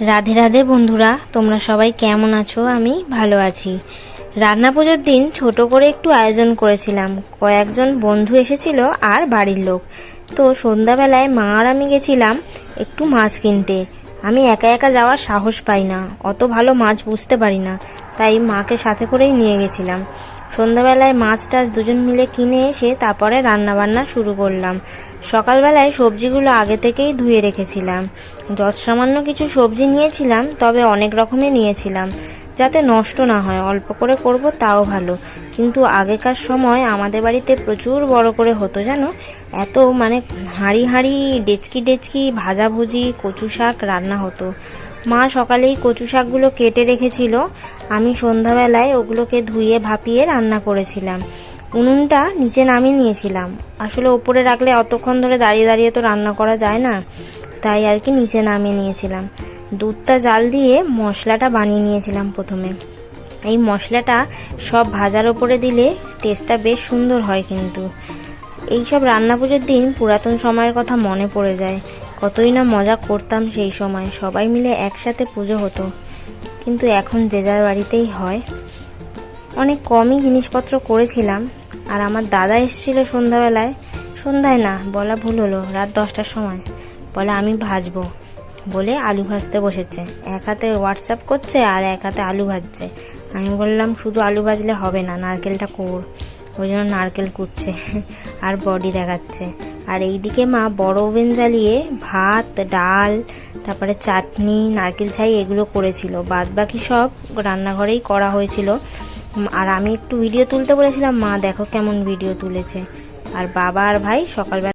রাধে রাধে বন্ধুরা, তোমরা সবাই কেমন আছো? আমি ভালো আছি। রান্না পুজোর দিন ছোট করে একটু আয়োজন করেছিলাম। কয়েকজন বন্ধু এসেছিল আর বাড়ির লোক। তো সন্ধ্যাবেলায় মা আর আমি গেছিলাম একটু মাছ কিনতে। আমি একা একা যাওয়ার সাহস পাই না। অত ভালো মাছ বুঝতে পারি না। তাই মাকে সাথে করেই নিয়ে গেছিলাম। সন্ধ্যাবেলায় মাছ টাছ দুজন মিলে কিনে এসে তারপরে রান্না বান্না শুরু করলাম। সকালবেলায় সবজিগুলো আগে থেকেই ধুয়ে রেখেছিলাম। যত সামান্য কিছু সবজি নিয়েছিলাম, তবে অনেক রকমই নিয়েছিলাম, যাতে নষ্ট না হয়। অল্প করে করব তাও ভালো। কিন্তু আগেকার সময় আমাদের বাড়িতে প্রচুর বড় করে হতো, জানো? এত মানে হাঁড়ি হাঁড়ি, ডেচকি ডেচকি, ভাজাভুজি, কচু শাক রান্না হতো। মা সকালেই কচু শাকগুলো কেটে রেখেছিল। আমি সন্ধ্যাবেলায় ওগুলোকে ধুয়ে ভাপিয়ে রান্না করেছিলাম। উনুনটা নিচে নামিয়ে নিয়েছিলাম। আসলে ওপরে রাখলে অতক্ষণ ধরে দাঁড়িয়ে দাঁড়িয়ে তো রান্না করা যায় না। তাই আর কি নিচে নামিয়ে নিয়েছিলাম। দুধটা জাল দিয়ে মশলাটা বানিয়ে নিয়েছিলাম প্রথমে। এই মশলাটা সব ভাজার ওপরে দিলে টেস্টটা বেশ সুন্দর হয় কিন্তু। এইসব রান্না পুজোর দিন পুরাতন সময়ের কথা মনে পড়ে যায়। কতই না মজা করতাম সেই সময়। সবাই মিলে একসাথে পুজো হতো। কিন্তু এখন যে যার বাড়িতেই হয়। অনেক কমই জিনিসপত্র করেছিলাম। আর আমার দাদা এসেছিল সন্ধ্যাবেলায়। সন্ধ্যায় না, বলা ভুল হলো, রাত দশটার সময়। বলে, আমি ভাজবো। বলে আলু ভাজতে বসেছে। এক হাতে হোয়াটসঅ্যাপ করছে আর এক হাতে আলু ভাজছে। আমি বললাম, শুধু আলু ভাজলে হবে না, নারকেলটা কোর ওই জন্য নারকেল কুটছে আর বডি দেখাচ্ছে। আর এইদিকে মা বড় ওভেন জ্বালিয়ে ভাত, ডাল, তারপরে চাটনি, নারকেল ছাই এগুলো করেছিল। বাদ বাকি সব রান্নাঘরেই করা হয়েছিল। আর আমি একটু ভিডিও তুলতে বলেছিলাম, মা, দেখো কেমন ভিডিও তুলেছে। আর বাবা আর ভাই সকালবেলা